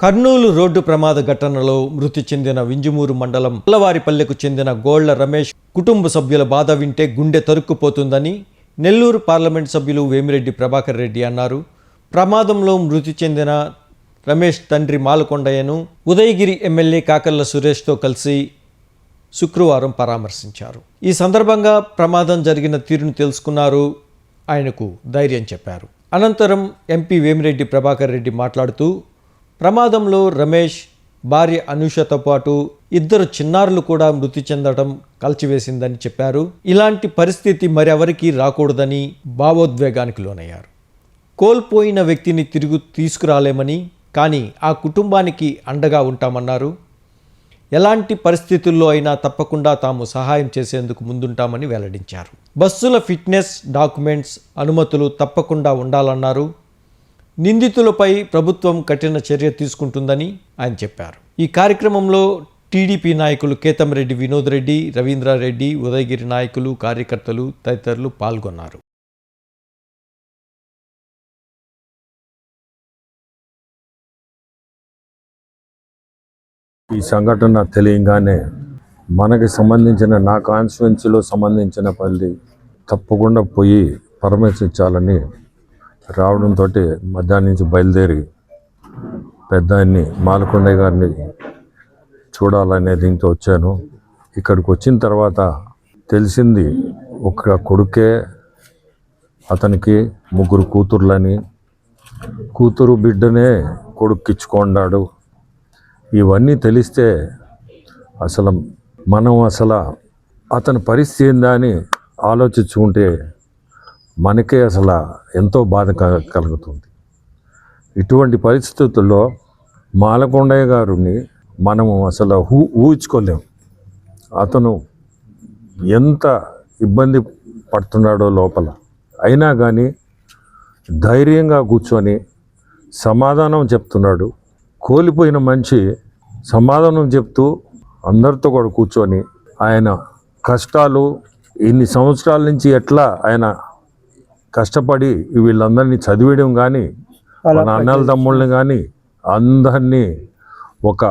Kurnool road ప్రమాద ఘటనలో మృతి చెందిన వింజమూరు మండలం పల్లవారిపల్లెకు చెందిన గోళ్ళ రమేష్ కుటుంబ సభ్యుల బాధ వింటే గుండె తరుక్కుపోతుందని నెల్లూరు పార్లమెంట్ సభ్యులు వేమిరెడ్డి ప్రభాకర్ రెడ్డి అన్నారు. ప్రమాదంలో మృతి చెందిన రమేష్ తండ్రి మాలకొండయ్యను ఉదయగిరి ఎమ్మెల్యే కాకర్ల సురేష్తో కలిసి శుక్రవారం పరామర్శించారు. ఈ సందర్భంగా ప్రమాదం జరిగిన తీరును తెలుసుకున్నారు ఆయనకు ధైర్యం చెప్పారు. అనంతరం ఎంపీ వేమిరెడ్డి ప్రభాకర్ రెడ్డి మాట్లాడుతూ ప్రమాదంలో రమేష్ భార్య అనూషతో పాటు ఇద్దరు చిన్నారులు కూడా మృతి చెందడం కలిచివేసిందని చెప్పారు. ఇలాంటి పరిస్థితి మరెవరికీ రాకూడదని భావోద్వేగానికి లోనయ్యారు. కోల్పోయిన వ్యక్తిని తిరిగి తీసుకురాలేమని కానీ ఆ కుటుంబానికి అండగా ఉంటామన్నారు. ఎలాంటి పరిస్థితుల్లో అయినా తప్పకుండా తాము సహాయం చేసేందుకు ముందుంటామని వెల్లడించారు. బస్సుల ఫిట్నెస్ డాక్యుమెంట్స్ అనుమతులు తప్పకుండా ఉండాలన్నారు. నిందితులపై ప్రభుత్వం కఠిన చర్య తీసుకుంటుందని ఆయన చెప్పారు. ఈ కార్యక్రమంలో టీడీపీ నాయకులు కేతంరెడ్డి వినోద్ రెడ్డి రవీంద్రారెడ్డి ఉదయగిరి నాయకులు కార్యకర్తలు తదితరులు పాల్గొన్నారు. ఈ సంఘటన తెలియగానే మనకి సంబంధించిన నా కాన్స్టిట్యున్సీలో సంబంధించిన పల్లి తప్పకుండా పోయి పరమేశించాలని రావడంతో మధ్యాహ్నం నుంచి బయలుదేరి పెద్ద ఆయన్ని మాలకొండయ్య గారిని చూడాలనే దీంతో వచ్చాను. ఇక్కడికి వచ్చిన తర్వాత తెలిసింది ఒక కొడుకే అతనికి ముగ్గురు కూతుర్లని. కూతురు బిడ్డనే కొడుక్కిచ్చుకున్నాడు. ఇవన్నీ తెలిస్తే అసలు మనం అసలు అతని పరిస్థితి ఏందా అని ఆలోచించుకుంటే మనకే అసలు ఎంతో బాధ క- కలుగుతుంది. ఇటువంటి పరిస్థితుల్లో మాలకొండయ్య గారిని మనము అసలు ఊ ఊహించుకోలేము అతను ఎంత ఇబ్బంది పడుతున్నాడో లోపల. అయినా కానీ ధైర్యంగా కూర్చొని సమాధానం చెప్తున్నాడు. కోల్పోయిన మనిషి సమాధానం చెప్తూ అందరితో కూడా కూర్చొని ఆయన కష్టాలు ఇన్ని సంవత్సరాల నుంచి ఎట్లా ఆయన కష్టపడి వీళ్ళందరినీ చదివేయడం కానీ మన అన్నల తమ్ముళ్ళని కానీ అందరినీ ఒక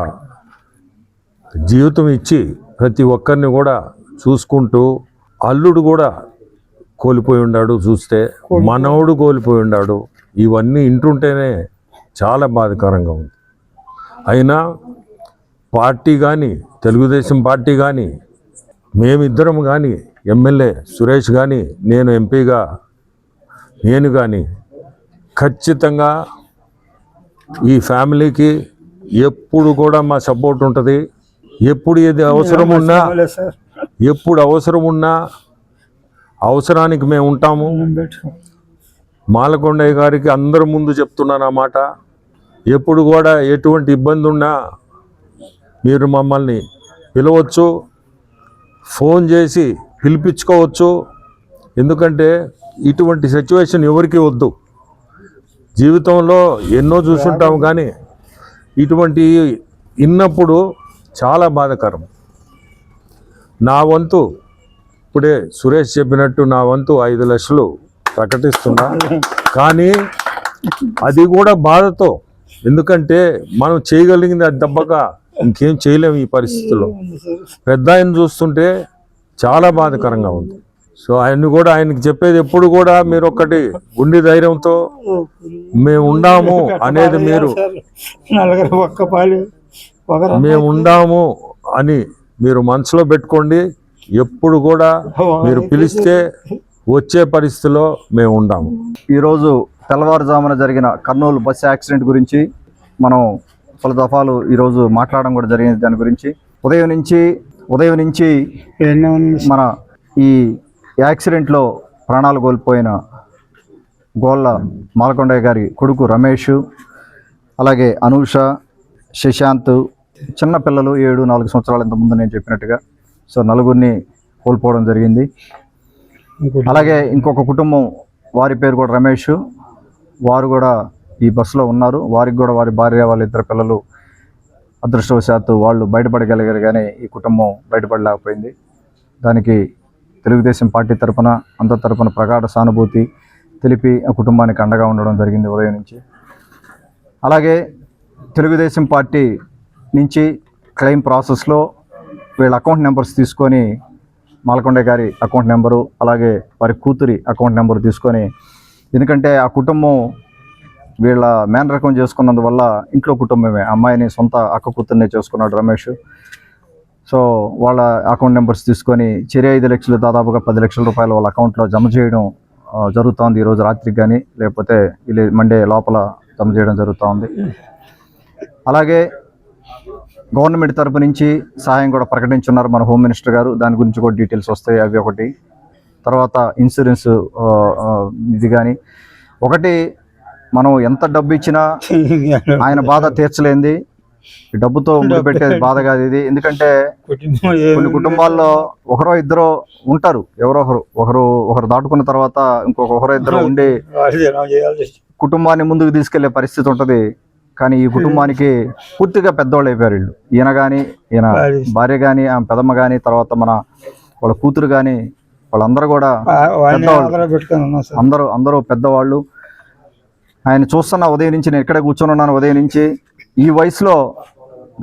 జీవితం ఇచ్చి ప్రతి ఒక్కరిని కూడా చూసుకుంటూ అల్లుడు కూడా కోల్పోయి ఉన్నాడు చూస్తే మనవడు కోల్పోయి ఉన్నాడు ఇవన్నీ ఇంటుంటేనే చాలా బాధాకరంగా ఉంది. అయినా పార్టీ కానీ తెలుగుదేశం పార్టీ కానీ మేమిద్దరం కానీ ఎమ్మెల్యే సురేష్ కానీ నేను ఎంపీగా నేను కానీ ఖచ్చితంగా ఈ ఫ్యామిలీకి ఎప్పుడు కూడా మా సపోర్ట్ ఉంటుంది. ఎప్పుడు ఏది అవసరం ఉన్నా ఎప్పుడు అవసరం ఉన్నా అవసరానికి మేము ఉంటాము. మాలకొండయ్య గారికి అందరి ముందు చెప్తున్నాను ఆ మాట. ఎప్పుడు కూడా ఎటువంటి ఇబ్బంది ఉన్నా మీరు మమ్మల్ని పిలవచ్చు ఫోన్ చేసి పిలిపించుకోవచ్చు. ఎందుకంటే ఇటువంటి సిచ్యువేషన్ ఎవరికి వద్దు. జీవితంలో ఎన్నో చూసుంటాం కానీ ఇటువంటి విన్నప్పుడు చాలా బాధాకరం. నా వంతు ఇప్పుడే సురేష్ చెప్పినట్టు నా వంతు ఐదు లక్షలు ప్రకటిస్తున్నా. కానీ అది కూడా బాధతో. ఎందుకంటే మనం చేయగలిగింది అది దెబ్బగా ఇంకేం చేయలేము ఈ పరిస్థితుల్లో. పెద్ద ఆయన చూస్తుంటే చాలా బాధాకరంగా ఉంది. సో ఆయన్ని కూడా ఆయనకి చెప్పేది ఎప్పుడు కూడా మీరు ఒక్కటి గుండె ధైర్యంతో మేము ఉండాము అనేది మీరు మేము ఉండాము అని మీరు మనసులో పెట్టుకోండి ఎప్పుడు కూడా మీరు పిలిస్తే వచ్చే పరిస్థితిలో మేము ఉండాము ఈరోజు తెల్లవారుజామున జరిగిన కర్నూలు బస్సు యాక్సిడెంట్ గురించి మనం పలు దఫాలు ఈరోజు మాట్లాడడం కూడా జరిగింది దాని గురించి ఉదయం నుంచి ఉదయం నుంచి. మన ఈ యాక్సిడెంట్లో ప్రాణాలు కోల్పోయిన గోళ్ళ మాలకొండయ్య గారి కొడుకు రమేష్ అలాగే అనూష శశాంత్ చిన్న పిల్లలు ఏడు నాలుగు సంవత్సరాల ఇంతకుముందు ముందు నేను చెప్పినట్టుగా. సో నలుగురిని కోల్పోవడం జరిగింది. అలాగే ఇంకొక కుటుంబం వారి పేరు కూడా రమేష్. వారు కూడా ఈ బస్సులో ఉన్నారు. వారికి కూడా వారి భార్య వాళ్ళ ఇద్దరు పిల్లలు అదృష్టవశాత్తు వాళ్ళు బయటపడగలిగారు కానీ ఈ కుటుంబం బయటపడలేకపోయింది. దానికి తెలుగుదేశం పార్టీ తరపున అందరి తరపున ప్రగాఢ సానుభూతి తెలిపి ఆ కుటుంబానికి అండగా ఉండడం జరిగింది ఉదయం నుంచి. అలాగే తెలుగుదేశం పార్టీ నుంచి క్లెయిమ్ ప్రాసెస్లో వీళ్ళ అకౌంట్ నెంబర్స్ తీసుకొని మాలకొండ గారి అకౌంట్ నెంబరు అలాగే వారి కూతురి అకౌంట్ నెంబర్ తీసుకొని ఎందుకంటే ఆ కుటుంబం వీళ్ళ మేనరకం చేసుకున్నందువల్ల ఇంట్లో కుటుంబమే అమ్మాయిని సొంత అక్క కూతుర్నే చేసుకున్నాడు రమేష్. సో వాళ్ళ అకౌంట్ నెంబర్స్ తీసుకొని చెరి ఐదు లక్షలు దాదాపుగా పది లక్షల రూపాయలు వాళ్ళ అకౌంట్లో జమ చేయడం జరుగుతోంది ఈరోజు రాత్రికి కానీ లేకపోతే ఇలా మండే లోపల జమ చేయడం జరుగుతూ ఉంది అలాగే గవర్నమెంట్ తరపు నుంచి సహాయం కూడా ప్రకటించున్నారు మన హోమ్ మినిస్టర్ గారు. దాని గురించి కూడా డీటెయిల్స్ వస్తాయి అవి ఒకటి. తర్వాత ఇన్సూరెన్స్ ఇది కానీ ఒకటి మనం ఎంత డబ్బు ఇచ్చినా ఆయన బాధ తీర్చలేంది. డబ్బుతో పెట్టేది బాధ కాదు ఇది. ఎందుకంటే కొన్ని కుటుంబాల్లో ఒకరో ఇద్దరు ఉంటారు. ఎవరో ఒకరు. ఒకరు ఒకరు దాటుకున్న తర్వాత ఇంకొక ఒకరో ఇద్దరు ఉండి కుటుంబాన్ని ముందుకు తీసుకెళ్ళే పరిస్థితి ఉంటది. కానీ ఈ కుటుంబానికి పూర్తిగా పెద్దవాళ్ళు అయిపోయారు వీళ్ళు. ఈయన కానీ ఈయన భార్య కానీ ఆమె పెదమ్మ కానీ తర్వాత మన వాళ్ళ కూతురు కానీ వాళ్ళందరూ కూడా అందరూ అందరూ పెద్దవాళ్ళు. ఆయన చూస్తున్న ఉదయం నుంచి నేను ఇక్కడే కూర్చొని ఉన్నాను ఉదయం నుంచి ఈ వయసులో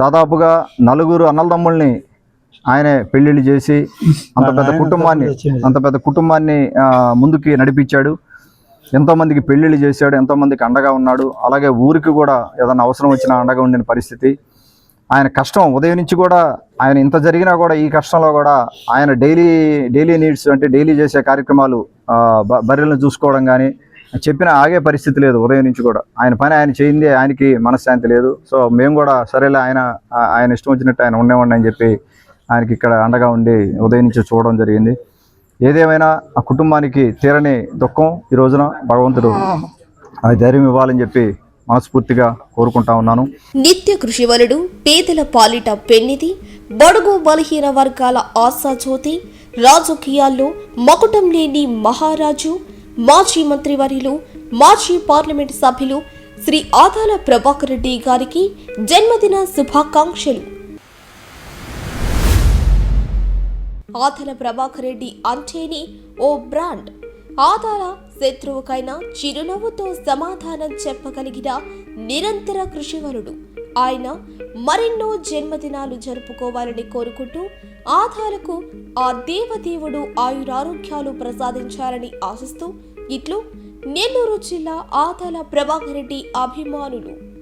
దాదాపుగా నలుగురు అన్నలదమ్ముల్ని ఆయనే పెళ్ళిళ్ళు చేసి అంత పెద్ద కుటుంబాన్ని అంత పెద్ద కుటుంబాన్ని ముందుకి నడిపించాడు. ఎంతో మందికి పెళ్ళిళ్ళు చేశాడు ఎంతో మందికి అండగా ఉన్నాడు. అలాగే ఊరికి కూడా ఏదైనా అవసరం వచ్చినా అండగా ఉండిన పరిస్థితి. ఆయన కష్టం ఉదయం నుంచి కూడా ఆయన ఇంత జరిగినా కూడా ఈ కష్టంలో కూడా ఆయన డైలీ డైలీ నీడ్స్ అంటే డైలీ చేసే కార్యక్రమాలు బర్రెలను చూసుకోవడం కానీ చెప్పిన ఆగే పరిస్థితి లేదు ఉదయం నుంచి కూడా. ఆయన పని ఆయన చేయింది ఆయనకి మనశ్శాంతి లేదు. సో మేము కూడా సరేలే ఆయన ఆయన ఇష్టం వచ్చినట్టు ఆయన ఉండేవాడిని అని చెప్పి ఆయనకి ఇక్కడ అండగా ఉండి ఉదయం నుంచి చూడడం జరిగింది. ఏదేమైనా ఆ కుటుంబానికి తీరని దుఃఖం ఈ రోజున భగవంతుడు ఆ ధైర్యం ఇవ్వాలని చెప్పి మనస్ఫూర్తిగా కోరుకుంటా ఉన్నాను. నిత్య కృషివలుడు పేదల పాలిట పెన్నిది బడుగు బలహీన వర్గాల ఆశాజ్యోతి రాజకీయాల్లో మకుటం లేని మహారాజు మాజీ మంత్రివర్యులు మాజీ పార్లమెంట్ సభ్యులు శ్రీ ఆదాల ప్రభాకర్ రెడ్డి గారికి జన్మదిన శుభాకాంక్షలు. ఆదాల ప్రభాకర్ రెడ్డి అంటేనే ఓ బ్రాండ్. ఆదాల శత్రువుకైనా చిరునవ్వుతో సమాధానం చెప్పగలిగిన నిరంతర కృషివరుడు. ఆయన మరెన్నో జన్మదినాలు జరుపుకోవాలని కోరుకుంటూ ఆధాలకు ఆ దేవదేవుడు ఆయురారోగ్యాలు ప్రసాదించాలని ఆశిస్తూ ఇట్లు నెల్లూరు జిల్లా ఆదాల ప్రభాకర్ రెడ్డి అభిమానులు.